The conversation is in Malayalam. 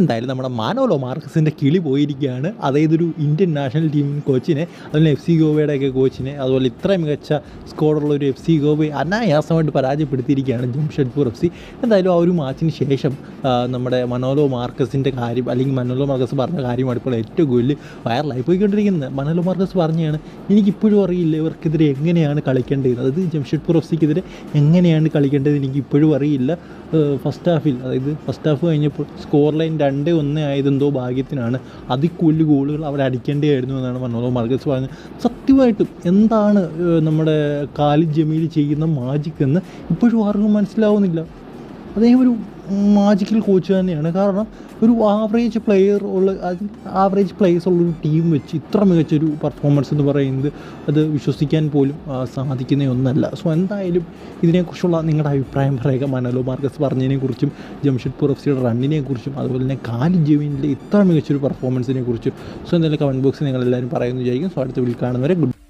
എന്തായാലും നമ്മുടെ മാനോലോ മാർക്കസിന്റെ കിളി പോയിരിക്കുകയാണ്. അതായത് ഒരു ഇന്ത്യൻ നാഷണൽ ടീം കോച്ചിനെ അതുപോലെ എഫ് സി ഗോവയുടെ ഒക്കെ കോച്ചിനെ അതുപോലെ ഇത്ര മികച്ച സ്കോറുള്ള ഒരു എഫ് സി ഗോവയെ അനായാസമായിട്ട് പരാജയപ്പെടുത്തിയിരിക്കുകയാണ് ജംഷഡ്പൂർ എഫ് സി. എന്തായാലും ആ ഒരു മാച്ചിന് ശേഷം നമ്മുടെ മനോലോ മാർക്കസിന്റെ കാര്യം അല്ലെങ്കിൽ മനോലോ മാർക്കസ് പറഞ്ഞ കാര്യമാണ് ഇപ്പോൾ ഏറ്റവും കൂടുതൽ വൈറലായി പോയിക്കൊണ്ടിരിക്കുന്നത് മനോലോ മാർക്കസ് പറഞ്ഞാണ് എനിക്കിപ്പോഴും അറിയില്ല ഇവർക്കെതിരെ എങ്ങനെയാണ് കളിക്കേണ്ടത്? അതായത് ജംഷഡ്പൂർ എഫ് സിക്കെതിരെ എങ്ങനെയാണ് കളിക്കേണ്ടത് എനിക്ക് ഇപ്പോഴും അറിയില്ല. ഫസ്റ്റ് ഹാഫിൽ അതായത് ഫസ്റ്റ് ഹാഫ് കഴിഞ്ഞപ്പോൾ സ്കോർ ലൈൻ രണ്ട് ഒന്ന് ആയതെന്തോ ഭാഗ്യത്തിനാണ്. അതിക്കൂൽ ഗോളുകൾ അവർ അടിക്കേണ്ടിയായിരുന്നു എന്നാണ് പറഞ്ഞത്. മാർഗസ് പറഞ്ഞത്. സത്യമായിട്ടും എന്താണ് നമ്മുടെ കാലി ജമീൽ ചെയ്യുന്ന മാജിക് എന്ന് ഇപ്പോഴും ആർക്കും മനസ്സിലാവുന്നില്ല. അദ്ദേഹം ഒരു മാജിക്കൽ കോച്ച് തന്നെയാണ്. കാരണം ഒരു ആവറേജ് പ്ലെയർ ഉള്ള ആവറേജ് പ്ലേയേഴ്സ് ഉള്ളൊരു ടീം വെച്ച് ഇത്ര മികച്ചൊരു പെർഫോമൻസ് എന്ന് പറയുന്നത് അത് വിശ്വസിക്കാൻ പോലും സാധിക്കുന്ന ഒന്നല്ല. സോ എന്തായാലും ഇതിനെക്കുറിച്ചുള്ള നിങ്ങളുടെ അഭിപ്രായം പറയുക. മനോലോ മാർക്കസ് പറഞ്ഞതിനെക്കുറിച്ചും ജംഷഡ്പൂർ എഫ് സിയുടെ റണ്ണിനെക്കുറിച്ചും അതുപോലെ തന്നെ കാലി ജമീനിലെ ഇത്ര മികച്ചൊരു പെർഫോമൻസിനെ കുറിച്ചും സോ എന്തായാലും കമന്റ് ബോക്സിൽ നിങ്ങളെല്ലാവരും പറയുന്നു വിചാരിക്കും സോ അടുത്ത വീട്ടിൽ കാണുന്നവരെ ഗുഡ്